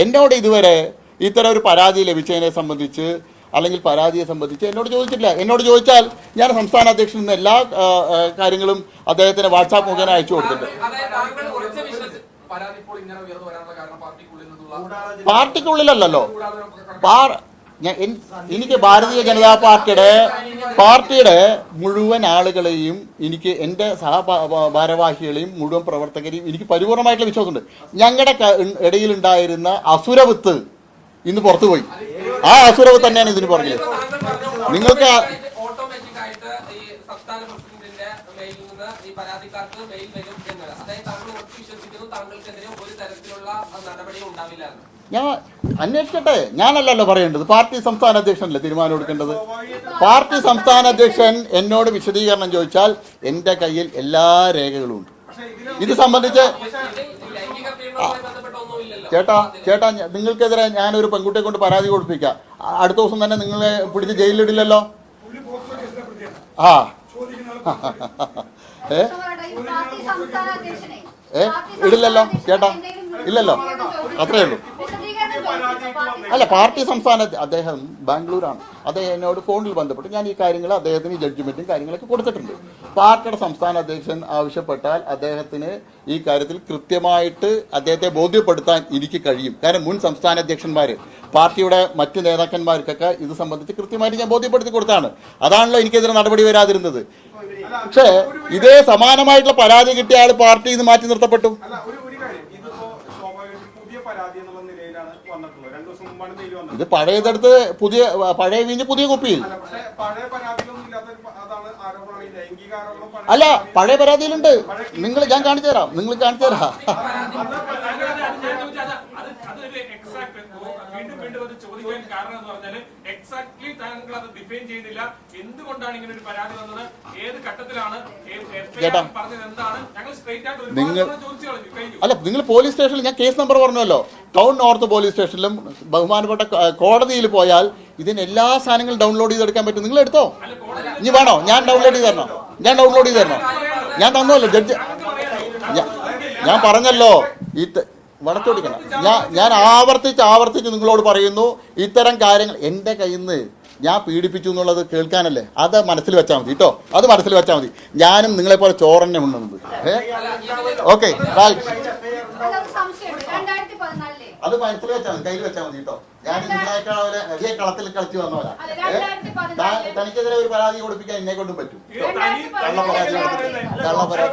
എന്നോട് ഇതുവരെ ഇത്തരം ഒരു പരാതി ലഭിച്ചതിനെ സംബന്ധിച്ച് അല്ലെങ്കിൽ പരാതിയെ സംബന്ധിച്ച് എന്നോട് ചോദിച്ചിട്ടില്ല. എന്നോട് ചോദിച്ചാൽ ഞാൻ സംസ്ഥാന അധ്യക്ഷൻ നിന്ന് എല്ലാ കാര്യങ്ങളും അദ്ദേഹത്തിന് വാട്സാപ്പ് മുഖേന അയച്ചു കൊടുത്തിട്ടുണ്ട്. പാർട്ടിക്കുള്ളിലല്ലല്ലോ. പാർ ഞാൻ എനിക്ക് ഭാരതീയ ജനതാ പാർട്ടിയുടെ പാർട്ടിയുടെ മുഴുവൻ ആളുകളെയും എനിക്ക് എന്റെ സഹ ഭാരവാഹികളെയും മുഴുവൻ പ്രവർത്തകരെയും എനിക്ക് പരിപൂർണമായിട്ടുള്ള വിശ്വാസമുണ്ട്. ഞങ്ങളുടെ ഇടയിലുണ്ടായിരുന്ന അസുരവിത്ത് ഇന്ന് പുറത്തുപോയി. ആ അസുരവിത്ത് തന്നെയാണ് ഇതിന് പറഞ്ഞത്. നിങ്ങൾക്ക് ആ- ഓട്ടോമാറ്റിക് ആയിട്ട് ഈ സംസ്ഥാന നിന്ന് ഈ പരാതിക്കാർക്ക് മെയിൽ വരും എന്നത്. അതായത് താങ്കൾ ഒട്ടും വിശ്വസിക്കുന്നു താങ്കൾക്കെതിരെ ഒരു തരത്തിലുള്ള നടപടിയും ഉണ്ടാവില്ല ഞാൻ അന്വേഷിക്കട്ടെ? ഞാനല്ലല്ലോ പറയേണ്ടത്. പാർട്ടി സംസ്ഥാന അധ്യക്ഷനല്ലേ തീരുമാനം എടുക്കേണ്ടത്? പാർട്ടി സംസ്ഥാന അധ്യക്ഷൻ എന്നോട് വിശദീകരണം ചോദിച്ചാൽ എന്റെ കയ്യിൽ എല്ലാ രേഖകളും ഉണ്ട്. ഇത് സംബന്ധിച്ച് ചേട്ടാ ചേട്ടാ നിങ്ങൾക്കെതിരെ ഞാനൊരു പെൺകുട്ടിയെ കൊണ്ട് പരാതി കൊടുപ്പിക്കാം. അടുത്ത ദിവസം തന്നെ നിങ്ങളെ പിടിച്ച് ജയിലിലിടില്ലല്ലോ? ആ. ഏ പാർട്ടി സംസ്ഥാന അധ്യക്ഷനെ ഏ? ഇടില്ലല്ലോ, ചേട്ടാ. ഇല്ലല്ലോ. അത്രയേ ഉള്ളൂ. അല്ല പാർട്ടി സംസ്ഥാന അദ്ദേഹം ബാംഗ്ലൂരാണ്. അദ്ദേഹം എന്നോട് ഫോണിൽ ബന്ധപ്പെട്ട് ഞാൻ ഈ കാര്യങ്ങൾ അദ്ദേഹത്തിന് ജഡ്ജ്മെന്റും കാര്യങ്ങളൊക്കെ കൊടുത്തിട്ടുണ്ട്. പാർട്ടിയുടെ സംസ്ഥാന അധ്യക്ഷൻ ആവശ്യപ്പെട്ടാൽ അദ്ദേഹത്തിന് ഈ കാര്യത്തിൽ കൃത്യമായിട്ട് അദ്ദേഹത്തെ ബോധ്യപ്പെടുത്താൻ എനിക്ക് കഴിയും. കാരണം മുൻ സംസ്ഥാന അധ്യക്ഷന്മാർ പാർട്ടിയുടെ മറ്റ് നേതാക്കന്മാർക്കൊക്കെ ഇത് സംബന്ധിച്ച് കൃത്യമായിട്ട് ഞാൻ ബോധ്യപ്പെടുത്തി കൊടുത്താണ്. അതാണല്ലോ എനിക്കെതിരെ നടപടി വരാതിരുന്നത്. പക്ഷേ ഇതേ സമാനമായിട്ടുള്ള പരാതി കിട്ടിയ ആൾ പാർട്ടിയിൽ നിന്ന് മാറ്റി നിർത്തപ്പെട്ടു. ഇത് പഴയതെടുത്ത് പുതിയ പഴയ വീഞ്ഞ് പുതിയ കുപ്പിയിൽ. അല്ല പഴയ പരാതിയിലുണ്ട്. നിങ്ങൾ ഞാൻ കാണിച്ചു തരാം. നിങ്ങൾ കാണിച്ചു തരാം. എക്സാക്ട്ലി താങ്കൾ അത് ഡിഫൈൻ ചെയ്യുന്നില്ല. എന്തുകൊണ്ടാണ് ഇങ്ങനെ ഒരു പരാതി വന്നത്? ഏത് ഘട്ടത്തിലാണ്? ചേട്ടാ. പറഞ്ഞത്? എന്താണ്? ഞങ്ങൾ സ്ട്രേറ്റ് ആയിട്ട് അല്ല നിങ്ങൾ പോലീസ് സ്റ്റേഷനിൽ ഞാൻ കേസ് നമ്പർ പറഞ്ഞല്ലോ. ടൗൺ നോർത്ത് പോലീസ് സ്റ്റേഷനിലും ബഹുമാനപ്പെട്ട കോടതിയിൽ പോയാൽ ഇതിന് എല്ലാ സാധനങ്ങളും ഡൗൺലോഡ് ചെയ്തെടുക്കാൻ പറ്റും. നിങ്ങൾ എടുത്തോ? ഇനി വേണോ? ഞാൻ ഡൗൺലോഡ് ചെയ്ത് തരണോ? ഞാൻ ഡൗൺലോഡ് ചെയ്ത് തരണോ? ഞാൻ തന്നല്ലോ ജഡ്ജ്? ഞാൻ പറഞ്ഞല്ലോ ഈ വളച്ചോടിക്കണം. ഞാൻ ഞാൻ ആവർത്തിച്ച് ആവർത്തിച്ച് നിങ്ങളോട് പറയുന്നു ഇത്തരം കാര്യങ്ങൾ എന്റെ കയ്യിൽ നിന്ന് ഞാൻ പീഡിപ്പിച്ചു എന്നുള്ളത് കേൾക്കാനല്ലേ? അത് മനസ്സിൽ വെച്ചാൽ മതി കേട്ടോ? അത് മനസ്സിൽ വെച്ചാൽ മതി. ഞാനും നിങ്ങളെപ്പോലെ ചോറന്നെ ഉണ്ണുന്നത്. ഏ? ഓക്കെ റൈറ്റ് അത് മനസ്സിൽ വെച്ചാൽ മതി കയ്യിൽ വെച്ചാൽ മതി കേട്ടോ. ഞാൻ നിങ്ങളെക്കാൾ വലിയ കളത്തിൽ കളിച്ചു വന്നവരാ. തനിക്കെതിരെ ഒരു പരാതി കൊടുപ്പിക്കാൻ എന്നെ കൊണ്ടും പറ്റും കള്ള പരാതി കള്ള പരാതി